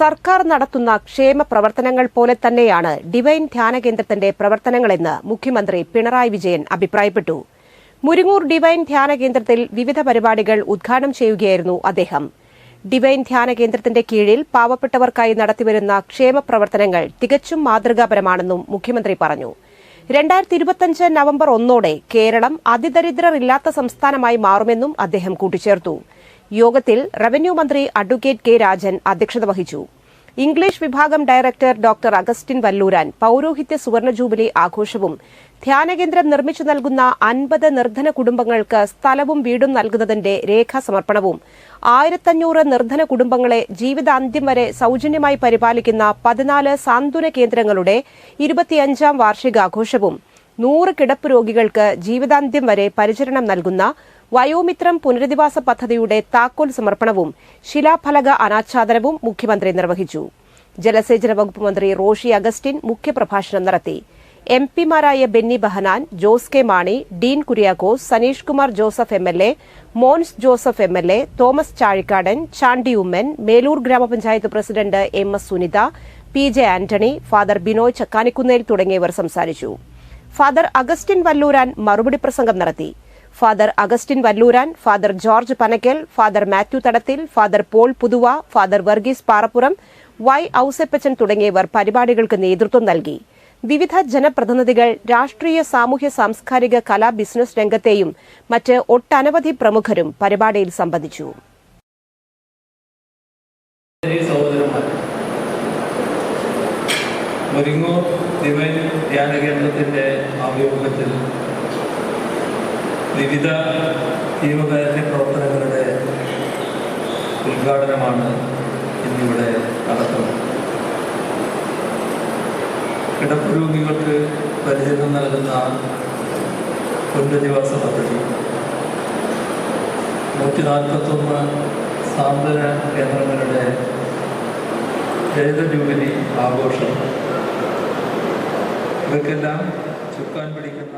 സർക്കാർ നടത്തുന്ന ക്ഷേമ പ്രവർത്തനങ്ങൾ പോലെ തന്നെയാണ് ഡിവൈൻ ധ്യാന കേന്ദ്രത്തിന്റെ പ്രവർത്തനങ്ങളെന്ന് മുഖ്യമന്ത്രി പിണറായി വിജയൻ അഭിപ്രായപ്പെട്ടു. മുരിങ്ങൂർ ഡിവൈൻ ധ്യാന കേന്ദ്രത്തിൽ വിവിധ പരിപാടികൾ ഉദ്ഘാടനം ചെയ്യുകയായിരുന്നു അദ്ദേഹം. ഡിവൈൻ ധ്യാന കേന്ദ്രത്തിന്റെ കീഴിൽ പാവപ്പെട്ടവർക്കായി നടത്തിവരുന്ന ക്ഷേമ പ്രവർത്തനങ്ങൾ തികച്ചും മാതൃകാപരമാണെന്നും മുഖ്യമന്ത്രി പറഞ്ഞു. രണ്ടായിരത്തി ഇരുപത്തിയഞ്ച് നവംബർ ഒന്നോടെ കേരളം അതിദരിദ്രരില്ലാത്ത സംസ്ഥാനമായി മാറുമെന്നും അദ്ദേഹം കൂട്ടിച്ചേർത്തു. യോഗത്തിൽ റവന്യൂ മന്ത്രി അഡ്വക്കേറ്റ് കെ രാജൻ അധ്യക്ഷത വഹിച്ചു. ഇംഗ്ലീഷ് വിഭാഗം ഡയറക്ടർ ഡോക്ടർ അഗസ്റ്റിൻ വല്ലൂരാൻ പൌരോഹിത്യ സുവർണ ജൂബിലി ആഘോഷവും ധ്യാനകേന്ദ്രം നിർമ്മിച്ചു നൽകുന്ന അൻപത് നിർധന കുടുംബങ്ങൾക്ക് സ്ഥലവും വീടും നൽകുന്നതിന്റെ രേഖാസമർപ്പണവും ആയിരത്തഞ്ഞൂറ് നിർധന കുടുംബങ്ങളെ ജീവിതാന്ത്യം വരെ സൌജന്യമായി പരിപാലിക്കുന്ന പതിനാല് സാന്ത്വന കേന്ദ്രങ്ങളുടെ ഇരുപത്തിയഞ്ചാം വാർഷികാഘോഷവും നൂറ് കിടപ്പ് രോഗികൾക്ക് ജീവിതാന്ത്യം വരെ പരിചരണം നൽകുന്ന വയോമിത്രം പുനരധിവാസ പദ്ധതിയുടെ താക്കോൽ സമർപ്പണവും ശിലാഫലക അനാച്ഛാദനവും മുഖ്യമന്ത്രി നിർവഹിച്ചു. ജലസേചന വകുപ്പ് മന്ത്രി റോഷി അഗസ്റ്റിൻ മുഖ്യപ്രഭാഷണം നടത്തി. M പിമാരായ Benny Behanan Jose K Mani Dean Kuriakose Saneesh Kumar Joseph M L A Mons Joseph M L A Thomas Chazhikadan Chandy Oommen Meloor ഗ്രാമപഞ്ചായത്ത് president M S Sunitha P J Antony father Binoy Chakkanikkunnel തുടങ്ങിയവർ സംസാരിച്ചു. Father Augustine Valluran മറുപടി പ്രസംഗം നടത്തി. Father Augustine Valluran father George Panackal father Mathew Thadathil father Paul Puthuva father Varghese Parappuram Y Ouseppachan തുടങ്ങിയവർ പരിപാടികൾക്ക് നേതൃത്വം നൽകി. വിവിധ ജനപ്രതിനിധികൾ രാഷ്ട്രീയ സാമൂഹ്യ സാംസ്കാരിക കലാ ബിസിനസ് രംഗത്തെയും മറ്റ് ഒട്ടനവധി പ്രമുഖരും പരിപാടിയിൽ സംബന്ധിച്ചു. ഒരുങ്ങോ ദിവൻ ധ്യാന ആഭിമുഖ്യത്തിൽ വിവിധ ജീവകാരുണ്യ പ്രവർത്തനങ്ങളുടെ ഉദ്ഘാടനമാണ് ഇന്നിവിടെ നടത്തുന്നത് കിടപ്പ് രോഗികൾക്ക് പരിചരണം നൽകുന്ന പുനരധിവാസ പദ്ധതി. നൂറ്റി നാൽപ്പത്തൊന്ന് സാന്ത്വന കേന്ദ്രങ്ങളുടെ ലളിത ജൂബിലി ആഘോഷം. ഇവയ്ക്കെല്ലാം ചുക്കാൻ പിടിക്കുന്ന